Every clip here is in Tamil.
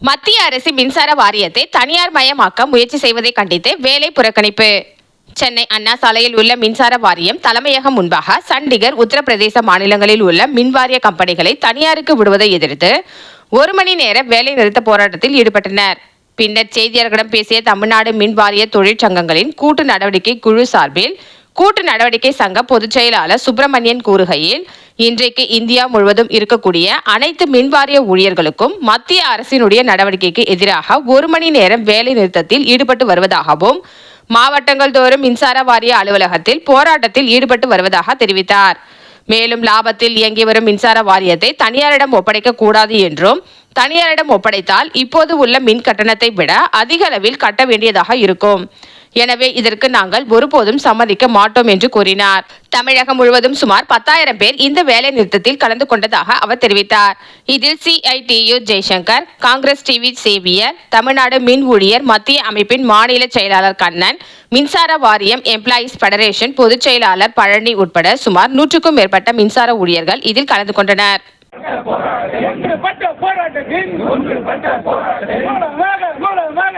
மத்திய அரசு மின்சார வாரியத்தை தனியார் மயமாக்க முயற்சி செய்வதை கண்டித்து வேலை புறக்கணிப்பு. சென்னை அண்ணா சாலையில் உள்ள மின்சார வாரியம் தலைமையகம் முன்பாக சண்டிகர் உத்தரப்பிரதேச மாநிலங்களில் உள்ள மின்வாரிய கம்பெனிகளை தனியாருக்கு விடுவதை எதிர்த்து ஒரு மணி நேர வேலை நிறுத்த போராட்டத்தில் ஈடுபட்டனர். பின்னர் செய்தியாளர்களிடம் பேசிய தமிழ்நாடு மின் வாரிய தொழிற்சங்கங்களின் கூட்டு நடவடிக்கை குழு சார்பில் கூட்டு நடவடிக்கை சங்க பொதுச் செயலாளர் சுப்பிரமணியன் கூறுகையில் இன்றைக்கு இந்தியா முழுவதும் இருக்கக்கூடிய அனைத்து மின்வாரிய ஊழியர்களுக்கும் மத்திய அரசினுடைய நடவடிக்கைக்கு எதிராக ஒரு மணி நேரம் வேலை நிறுத்தத்தில் ஈடுபட்டு வருவதாகவும் மாவட்டங்கள் தோறும் மின்சார வாரிய அலுவலகத்தில் போராட்டத்தில் ஈடுபட்டு வருவதாக தெரிவித்தார். மேலும் லாபத்தில் இயங்கி வரும் மின்சார வாரியத்தை தனியாரிடம் ஒப்படைக்க கூடாது என்றும் தனியாரிடம் ஒப்படைத்தால் இப்போது உள்ள மின் கட்டணத்தை விட அதிக அளவில் கட்ட வேண்டியதாக இருக்கும். எனவே இதற்கு நாங்கள் ஒருபோதும் சம்மதிக்க மாட்டோம் என்று கூறினார். தமிழகம் முழுவதும் சுமார் பத்தாயிரம் பேர் இந்த வேலை நிறுத்தத்தில் கலந்து கொண்டதாக அவர் தெரிவித்தார். இதில் CITU Jaishankar Congress TV Xavier Tamil Nadu மின் ஊழியர் மத்திய அமைப்பின் மாநில செயலாளர் கண்ணன் மின்சார வாரியம் எம்ப்ளாயீஸ் ஃபெடரேஷன் பொதுச் செயலாளர் பழனி உட்பட சுமார் நூற்றுக்கும் மேற்பட்ட மின்சார ஊழியர்கள் இதில் கலந்து கொண்டனர். ஒன்றுபட்ட போராட்டத்தின் ஒன்றுபட்ட போராட்டத்தின் மூலமாக மூலமாக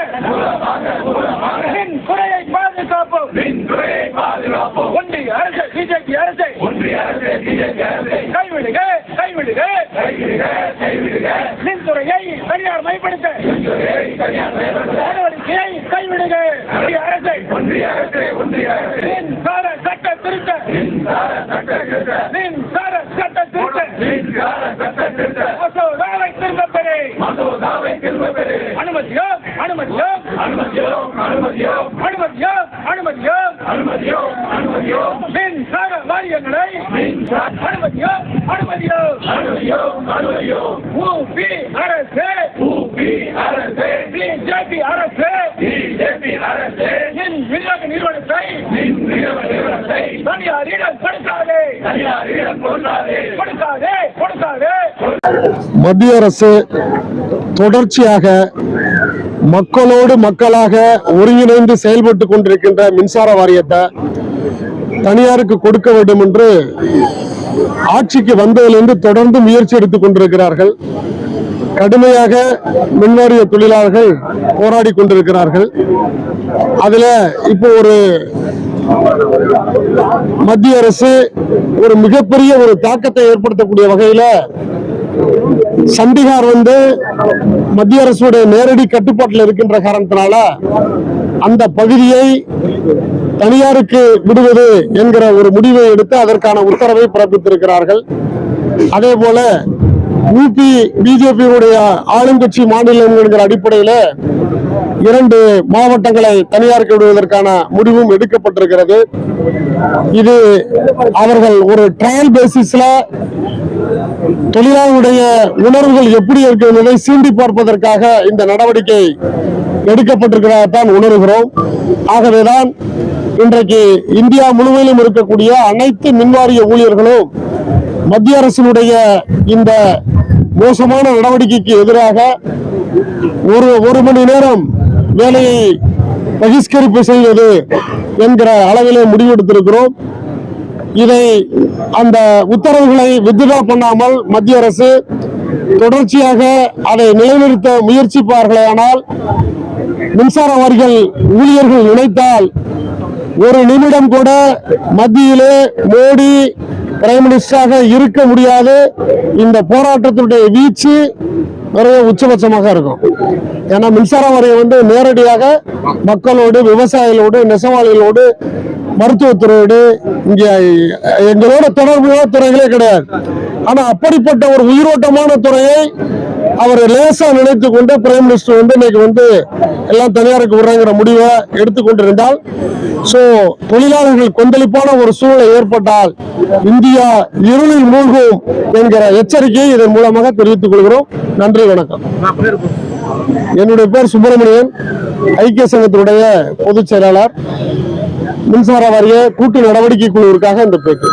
மின் துறையை பாதுகாப்போம் மின் துறையை பாதுகாப்போம் ஒன்றிய அரசு பிஜேபி அரசை ஒன்றிய அரசு பிஜேபி அரசை கைவிடுக கைவிடுக. கைவிடுக கைவிடுக மின்துறையை தனியார் மயப்படுத்த நடவடிக்கையை கைவிடுக. ஒன்றிய அரசை. ஒன்றிய அரசு ஒன்றிய அரசு மின்சார சட்ட திருத்த. மின்சார மின்சார வாரியங்களை. மின்சார அனுமதியோ அனுமதியோ. அனுமதியோ அனுமதியோ. ஊபி அரசு. ஊபி அரசு. பிஜேபி அரசு. பிஜேபி அரசு. மின் விநியோக நிறுவனத்தை. மின் விநியோக நிறுவனத்தை. தனியாரிடம் கொடுக்காதே. தனியாரிடம் கொடுக்காதே. கொடுக்காதே கொடுக்காதே. மத்திய அரசு தொடர்ச்சியாக மக்களோடு மக்களாக ஒருங்கிணைந்து செயல்பட்டு கொண்டிருக்கின்ற மின்சார வாரியத்தை தனியாருக்கு கொடுக்க வேண்டும் என்று ஆட்சிக்கு வந்ததிலிருந்து தொடர்ந்து முயற்சி எடுத்துக் கொண்டிருக்கிறார்கள். கடுமையாக மின்வாரிய தொழிலாளர்கள் போராடி கொண்டிருக்கிறார்கள். அதுல இப்போ ஒரு மத்திய அரசு ஒரு மிகப்பெரிய ஒரு தாக்கத்தை ஏற்படுத்தக்கூடிய வகையில சண்டிகார் வந்து மத்திய அரசுடைய நேரடி கட்டுப்பாட்டில் இருக்கின்ற காரணத்தினால அந்த பகுதியை தனியாருக்கு விடுவது என்கிற ஒரு முடிவை எடுத்து அதற்கான உத்தரவை பிறப்பித்திருக்கிறார்கள். அதே போல யூபி பிஜேபியுடைய ஆளுங்கட்சி மாநிலம் என்கிற அடிப்படையில் இரண்டு மாவட்டங்களை தனியாருக்கு விடுவதற்கான முடிவும் எடுக்கப்பட்டிருக்கிறது. இது அவர்கள் ஒரு ட்ரையல் பேசிஸ்ல தொழிலாளர்களுடைய உணர்வுகள் எப்படி இருக்கு என்பதை சீண்டி பார்ப்பதற்காக இந்த நடவடிக்கை எடுக்கப்பட்டிருக்கிறதான் உணர்கிறோம். ஆகவேதான் இன்றைக்கு இந்தியா முழுவதிலும் இருக்கக்கூடிய அனைத்து மின்வாரிய ஊழியர்களும் மத்திய அரசினுடைய இந்த மோசமான நடவடிக்கைக்கு எதிராக ஒரு ஒரு மணி நேரம் வேலையை பகிஷ்கரிப்பு செய்வது என்கிற அளவிலே முடிவெடுத்திருக்கிறோம். இதை அந்த உத்தரவுகளை வித்ட்ரா பண்ணாமல் மத்திய அரசு தொடர்ச்சியாக அதை நிலைநிறுத்த முயற்சிப்பார்களேயானால் மின்சார வாரிகள் ஊழியர்கள் நினைத்தால் ஒரு நிமிடம் கூட மத்தியிலே மோடி பிரைம் மினிஸ்டராக இருக்க முடியாது. இந்த போராட்டத்தினுடைய வீச்சு நிறைய உச்சபட்சமாக இருக்கும். ஏன்னா மின்சார வாரியம் வந்து நேரடியாக மக்களோடு விவசாயிகளோடு நெசவாளிகளோடு மருத்துவத்துறையோடு இங்கே எங்களோட தொடர்பு துறைகளே கிடையாது. ஆனால் அப்படிப்பட்ட ஒரு உயிரோட்டமான துறையை அவர் லேசா நினைத்து கொண்டு பிரைம் மினிஸ்டர் வந்து இன்னைக்கு வந்து எல்லாம் தனியாருக்கு விடுறாங்கிற முடிவை எடுத்துக்கொண்டிருந்தால் சோ தொழிலாளர்கள் கொந்தளிப்பான ஒரு சூழ்நிலை ஏற்பட்டால் இந்தியா இருளில் மூழ்கும் என்கிற எச்சரிக்கையை இதன் மூலமாக தெரிவித்துக் கொள்கிறோம். நன்றி வணக்கம். என்னுடைய பேர் சுப்பிரமணியன். ஐக்கிய சங்கத்தினுடைய பொதுச் செயலாளர். மின்சார வாரிய கூட்டு நடவடிக்கை குழுவிற்காக இந்த பேச்சு